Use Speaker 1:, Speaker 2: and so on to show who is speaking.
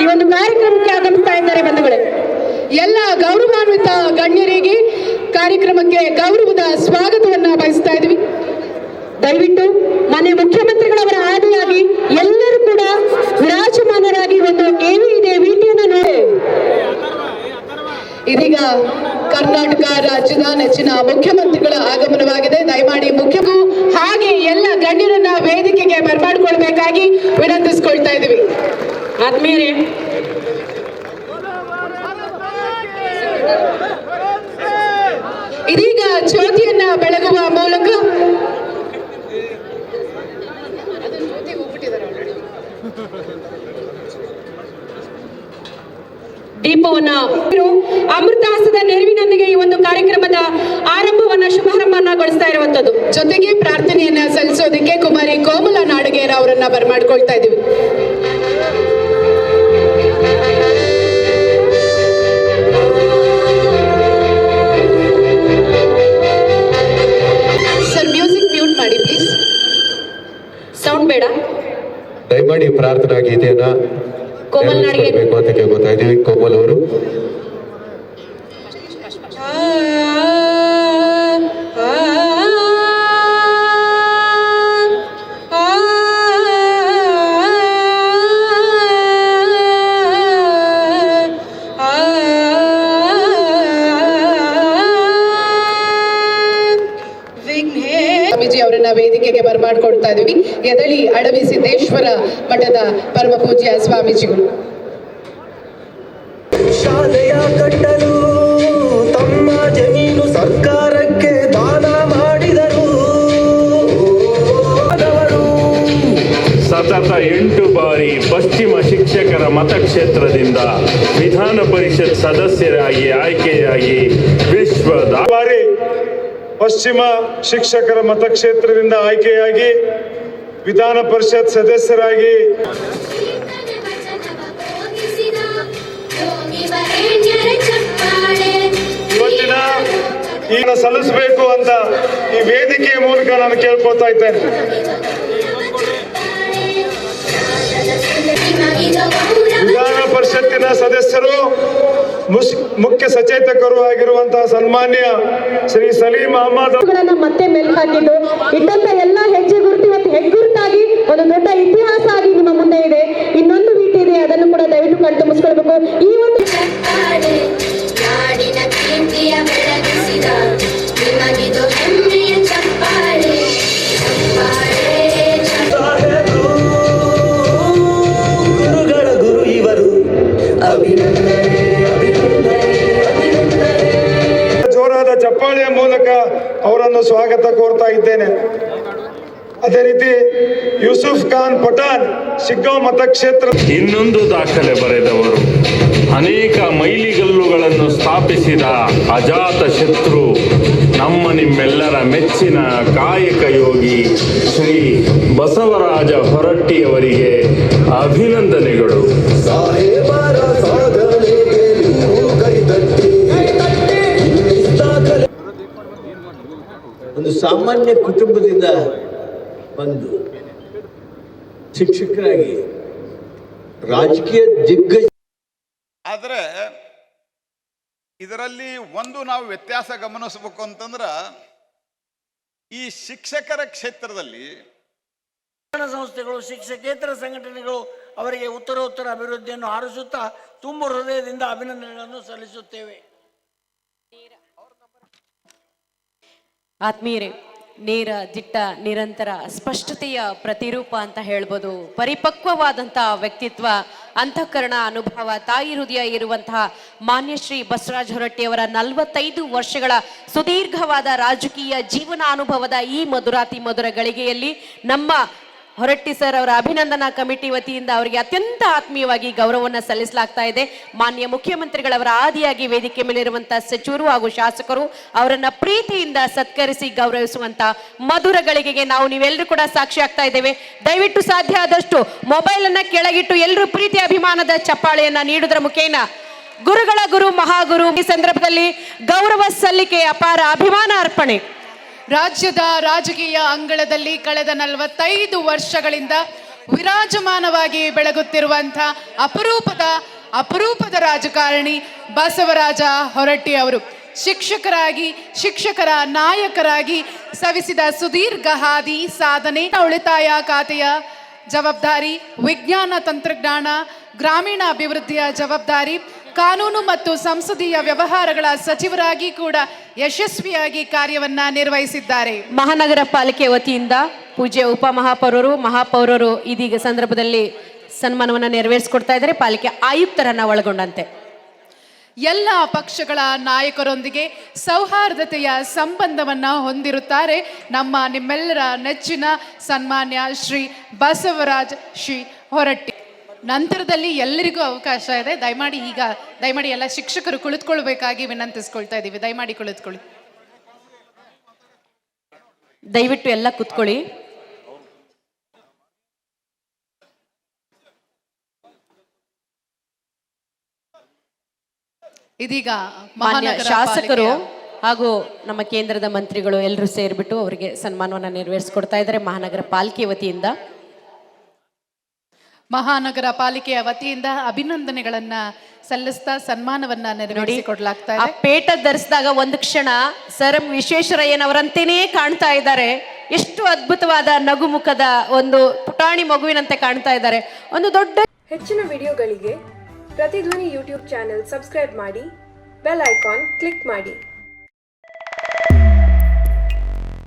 Speaker 1: ಈ ಒಂದು ಕಾರ್ಯಕ್ರಮಕ್ಕೆ ಆಗಮಿಸ್ತಾ ಇದ್ದಾರೆ ಬಂಧುಗಳೇ. ಎಲ್ಲ ಗೌರವಾನ್ವಿತ ಗಣ್ಯರಿಗೆ ಕಾರ್ಯಕ್ರಮಕ್ಕೆ ಗೌರವದ ಸ್ವಾಗತವನ್ನ ಬಯಸ್ತಾ ಇದ್ವಿ. ದಯವಿಟ್ಟು ಮನೆ ಮುಖ್ಯಮಂತ್ರಿಗಳವರ ಆದಿಯಾಗಿ ಎಲ್ಲರೂ ಕೂಡ ವಿರಾಜಮಾನರಾಗಿ ಒಂದು ಏನು ಇದೆ ವಿಟಿಯನ್ನು ನೋಡಿ. ಇದೀಗ ಕರ್ನಾಟಕ ರಾಜ್ಯದ ನೆಚ್ಚಿನ ಮುಖ್ಯಮಂತ್ರಿಗಳ ಆಗಮನವಾಗಿದೆ. ದಯಮಾಡಿ ಮುಖ್ಯಗೂ ಹಾಗೆ ಎಲ್ಲ ಗಣ್ಯರನ್ನ ವೇದಿಕೆಗೆ ಬರ್ಮಾಡಿಕೊಳ್ಬೇಕಾಗಿ ವಿನಂತಿ ಆದ್ಮೇಲೆ ಇದೀಗ ಜ್ಯೋತಿಯನ್ನ ಬೆಳಗುವ ಮೂಲಕ ದೀಪವನ್ನ ಅಮೃತಾಸದ ನೆರವಿನೊಂದಿಗೆ ಈ ಒಂದು ಕಾರ್ಯಕ್ರಮದ ಆರಂಭವನ್ನ ಶುಭಾರಂಭವನ್ನಗೊಳಿಸ್ತಾ ಇರುವಂತದ್ದು ಜೊತೆಗೆ ಪ್ರಾರ್ಥನೆಯನ್ನ ಸಲ್ಲಿಸೋದಕ್ಕೆ ಕುಮಾರಿ ಕೋಮಲ ನಾಡಗೇರ ಅವರನ್ನ ಬರಮಾಡ್ಕೊಳ್ತಾ ಇದೀವಿ
Speaker 2: ಪ್ರಾರ್ಥನಾ ಗೀತೆಯನ್ನ ಅಂತ ಕೇಳ್ಕೊತಾ ಇದೀವಿ ಕೋಮಲ್ ಅವರು
Speaker 1: ವೇದಿಕೆಗೆ ಇದ್ದೀವಿ. ಇದೀವಿ ಎದಳಿ ಅಡವಿ ಸಿದ್ದೇಶ್ವರ ಮಠದ ಪರಮ ಪೂಜ್ಯ ಸ್ವಾಮೀಜಿಗಳು.
Speaker 3: ಶಾಲೆಯ ಕಟ್ಟಲು ತಮ್ಮ ಜಮೀನು ಸರ್ಕಾರಕ್ಕೆ ದಾನ ಮಾಡಿದರು.
Speaker 4: ಸತತ ಎಂಟು ಬಾರಿ ಪಶ್ಚಿಮ ಶಿಕ್ಷಕರ ಮತಕ್ಷೇತ್ರದಿಂದ ವಿಧಾನ ಪರಿಷತ್ ಸದಸ್ಯರಾಗಿ ಆಯ್ಕೆಯಾಗಿ ವಿಶ್ವದ
Speaker 5: ಬಾರಿ ಪಶ್ಚಿಮ ಶಿಕ್ಷಕರ ಮತಕ್ಷೇತ್ರದಿಂದ ಆಯ್ಕೆಯಾಗಿ ವಿಧಾನ ಪರಿಷತ್ ಸದಸ್ಯರಾಗಿ ಇವತ್ತಿನ ಈಗ ಸಲ್ಲಿಸಬೇಕು ಅಂತ ಈ ವೇದಿಕೆಯ ಮೂಲಕ ನಾನು ಕೇಳ್ಕೊತಾ ಇದ್ದೇನೆ. ವಿಧಾನ ಪರಿಷತ್ತಿನ ಸದಸ್ಯರು ಮುಖ್ಯ ಸಚೇತಕರು ಆಗಿರುವಂತಹ ಸನ್ಮಾನ್ಯ ಶ್ರೀ ಸಲೀಂ ಅಹಮದ್
Speaker 6: ಮತ್ತೆ ಮೆಲ್ಕು ಹಾಕಿದ್ದು ಇಟ್ಟಂತ ಎಲ್ಲ ಹೆಜ್ಜೆ ಗುರುತು ಇವತ್ತು ಹೆಗ್ಗುರುತಾಗಿ ಒಂದು ದೊಡ್ಡ ಇತಿಹಾಸ ಆಗಿ ನಿಮ್ಮ ಮುಂದೆ ಇದೆ. ಇನ್ನೊಂದು ರೀತಿ ಇದೆ, ಅದನ್ನು ಕೂಡ ದಯವಿಟ್ಟು ಕಣ್ತು ಮುಸ್ಕೊಳ್ಬೇಕು ಈ ಒಂದು
Speaker 5: ಅದೇ ರೀತಿ ಯೂಸುಫ್ ಖಾನ್ ಪಠಾಣ್ ಶಿಗ್ಗಾಂವ್ ಮತಕ್ಷೇತ್ರ
Speaker 4: ಇನ್ನೊಂದು ದಾಖಲೆ ಬರೆದವರು. ಅನೇಕ ಮೈಲಿಗಲ್ಲುಗಳನ್ನು ಸ್ಥಾಪಿಸಿದ ಅಜಾತ ಶತ್ರು ನಮ್ಮ ನಿಮ್ಮೆಲ್ಲರ ಮೆಚ್ಚಿನ ಕಾಯಕ ಯೋಗಿ ಶ್ರೀ ಬಸವರಾಜ ಹೊರಟ್ಟಿಯವರಿಗೆ ಅಭಿನಂದನೆಗಳು.
Speaker 7: ಒಂದು ಸಾಮಾನ್ಯ ಕುಟುಂಬದಿಂದ ಬಂದು ಶಿಕ್ಷಕರಾಗಿ ರಾಜಕೀಯ ದಿಗ್ಗಜ
Speaker 8: ಆದರೆ ಇದರಲ್ಲಿ ಒಂದು ನಾವು ವ್ಯತ್ಯಾಸ ಗಮನಿಸಬೇಕು ಅಂತಂದ್ರೆ ಈ ಶಿಕ್ಷಕರ ಕ್ಷೇತ್ರದಲ್ಲಿ
Speaker 9: ಶಿಕ್ಷಣ ಸಂಸ್ಥೆಗಳು ಶಿಕ್ಷಕೇತರ ಸಂಘಟನೆಗಳು ಅವರಿಗೆ ಉತ್ತರೋತ್ತರ ಅಭಿವೃದ್ಧಿಯನ್ನು ಹಾರಿಸುತ್ತಾ ತುಂಬ ಹೃದಯದಿಂದ ಅಭಿನಂದನೆಗಳನ್ನು ಸಲ್ಲಿಸುತ್ತೇವೆ.
Speaker 10: ಆತ್ಮೀಯರೇ ನೇರ, ದಿಟ್ಟ, ನಿರಂತರ, ಸ್ಪಷ್ಟತೆಯ ಪ್ರತಿರೂಪ ಅಂತ ಹೇಳ್ಬೋದು. ಪರಿಪಕ್ವವಾದಂತಹ ವ್ಯಕ್ತಿತ್ವ, ಅಂತಃಕರಣ ಅನುಭವ, ತಾಯಿ ಹೃದಯ ಇರುವಂತಹ ಮಾನ್ಯ ಶ್ರೀ ಬಸವರಾಜ ಹೊರಟ್ಟಿಯವರ ನಲವತ್ತೈದು ವರ್ಷಗಳ ಸುದೀರ್ಘವಾದ ರಾಜಕೀಯ ಜೀವನ ಅನುಭವದ ಈ ಮಧುರಾತಿ ಮಧುರ ಗಳಿಗೆಯಲ್ಲಿ ನಮ್ಮ ಹೊರಟ್ಟಿ ಸರ್ ಅವರ ಅಭಿನಂದನಾ ಕಮಿಟಿ ವತಿಯಿಂದ ಅವರಿಗೆ ಅತ್ಯಂತ ಆತ್ಮೀಯವಾಗಿ ಗೌರವವನ್ನು ಸಲ್ಲಿಸಲಾಗ್ತಾ ಇದೆ. ಮಾನ್ಯ ಮುಖ್ಯಮಂತ್ರಿಗಳವರ ಆದಿಯಾಗಿ ವೇದಿಕೆ ಮೇಲಿರುವಂತಹ ಸಚಿವರು ಹಾಗೂ ಶಾಸಕರು ಅವರನ್ನ ಪ್ರೀತಿಯಿಂದ ಸತ್ಕರಿಸಿ ಗೌರವಿಸುವಂತ ಮಧುರ ಗಳಿಗೆಗೆ ನಾವು ನೀವೆಲ್ಲರೂ ಕೂಡ ಸಾಕ್ಷಿ ಆಗ್ತಾ ಇದ್ದೇವೆ. ದಯವಿಟ್ಟು ಸಾಧ್ಯ ಆದಷ್ಟು ಮೊಬೈಲ್ ಅನ್ನ ಕೆಳಗಿಟ್ಟು ಎಲ್ಲರೂ ಪ್ರೀತಿ ಅಭಿಮಾನದ ಚಪ್ಪಾಳೆಯನ್ನ ನೀಡುವುದರ ಮುಖೇನ ಗುರುಗಳ ಗುರು ಮಹಾಗುರು ಈ ಸಂದರ್ಭದಲ್ಲಿ ಗೌರವ ಸಲ್ಲಿಕೆ ಅಪಾರ ಅಭಿಮಾನ ಅರ್ಪಣೆ.
Speaker 1: ರಾಜ್ಯದ ರಾಜಕೀಯ ಅಂಗಳದಲ್ಲಿ ಕಳೆದ ನಲವತ್ತೈದು ವರ್ಷಗಳಿಂದ ವಿರಾಜಮಾನವಾಗಿ ಬೆಳಗುತ್ತಿರುವಂಥ ಅಪರೂಪದ ಅಪರೂಪದ ರಾಜಕಾರಣಿ ಬಸವರಾಜ ಹೊರಟ್ಟಿ ಅವರು. ಶಿಕ್ಷಕರಾಗಿ, ಶಿಕ್ಷಕರ ನಾಯಕರಾಗಿ ಸವಿಸಿದ ಸುದೀರ್ಘ ಹಾದಿ ಸಾಧನೆ. ಉಳಿತಾಯ ಖಾತೆಯ ಜವಾಬ್ದಾರಿ, ವಿಜ್ಞಾನ ತಂತ್ರಜ್ಞಾನ ಗ್ರಾಮೀಣ ಅಭಿವೃದ್ಧಿಯ ಜವಾಬ್ದಾರಿ ಕಾನೂನು ಮತ್ತು ಸಂಸದೀಯ ವ್ಯವಹಾರಗಳ ಸಚಿವರಾಗಿ ಕೂಡ ಯಶಸ್ವಿಯಾಗಿ ಕಾರ್ಯವನ್ನ ನಿರ್ವಹಿಸಿದ್ದಾರೆ.
Speaker 10: ಮಹಾನಗರ ಪಾಲಿಕೆ ವತಿಯಿಂದ ಪೂಜ್ಯ ಉಪಮಹಾಪೌರರು ಮಹಾಪೌರರು ಇದೀಗ ಸಂದರ್ಭದಲ್ಲಿ ಸನ್ಮಾನವನ್ನು ನೆರವೇರಿಸಿಕೊಡ್ತಾ ಇದ್ದಾರೆ. ಪಾಲಿಕೆ ಆಯುಕ್ತರನ್ನ ಒಳಗೊಂಡಂತೆ.
Speaker 1: ಎಲ್ಲ ಪಕ್ಷಗಳ ನಾಯಕರೊಂದಿಗೆ ಸೌಹಾರ್ದತೆಯ ಸಂಬಂಧವನ್ನ ಹೊಂದಿರುತ್ತಾರೆ ನಮ್ಮ ನಿಮ್ಮೆಲ್ಲರ ನೆಚ್ಚಿನ ಸನ್ಮಾನ್ಯ ಶ್ರೀ ಬಸವರಾಜ್ ಶ್ರೀ ಹೊರಟ್ಟಿ. ನಂತರದಲ್ಲಿ ಎಲ್ಲರಿಗೂ ಅವಕಾಶ ಇದೆ. ದಯಮಾಡಿ ಈಗ ದಯಮಾಡಿ ಎಲ್ಲ ಶಿಕ್ಷಕರು ಕುಳಿತುಕೊಳ್ಬೇಕಾಗಿ ವಿನಂತಿಸ್ಕೊಳ್ತಾ ಇದ್ದೀವಿ. ದಯಮಾಡಿ ಕುಳಿತುಕೊಳ್ಳಿ.
Speaker 10: ದಯವಿಟ್ಟು ಎಲ್ಲ ಕುತ್ಕೊಳ್ಳಿ.
Speaker 1: ಇದೀಗ
Speaker 10: ಮಾನ್ಯ ಶಾಸಕರು ಹಾಗೂ ನಮ್ಮ ಕೇಂದ್ರದ ಮಂತ್ರಿಗಳು ಎಲ್ಲರೂ ಸೇರಿಬಿಟ್ಟು ಅವರಿಗೆ ಸನ್ಮಾನವನ್ನು ನೆರವೇರಿಸಿಕೊಡ್ತಾ ಇದ್ದಾರೆ ಮಹಾನಗರ ಪಾಲಿಕೆ ವತಿಯಿಂದ.
Speaker 1: ಮಹಾನಗರ ಪಾಲಿಕೆಯ ವತಿಯಿಂದ ಅಭಿನಂದನೆಗಳನ್ನ ಸಲ್ಲಿಸ್ತಾ ಸನ್ಮಾನವನ್ನ
Speaker 10: ನೋಡಿ
Speaker 1: ನೆರವೇರಿಸಿಕೊಡ್ಲಾಗ್ತಾ
Speaker 10: ಆ
Speaker 1: ಇದೆ.
Speaker 10: ಪೇಟ ಧರಿಸಿದಾಗ ಒಂದು ಕ್ಷಣ ಸರ್ ಎಂ ವಿಶ್ವೇಶ್ವರಯ್ಯನವರಂತೆಯೇ ಕಾಣ್ತಾ ಇದ್ದಾರೆ. ಎಷ್ಟು ಅದ್ಭುತವಾದ ನಗುಮುಖದ ಒಂದು ಪುಟಾಣಿ ಮಗುವಿನಂತೆ ಕಾಣ್ತಾ ಇದ್ದಾರೆ. ಒಂದು ದೊಡ್ಡ
Speaker 11: ಹೆಚ್ಚಿನ ವಿಡಿಯೋಗಳಿಗೆ ಪ್ರತಿಧ್ವನಿ ಯೂಟ್ಯೂಬ್ ಚಾನೆಲ್ ಸಬ್ಸ್ಕ್ರೈಬ್ ಮಾಡಿ ಬೆಲ್ ಐಕಾನ್ ಕ್ಲಿಕ್ ಮಾಡಿ.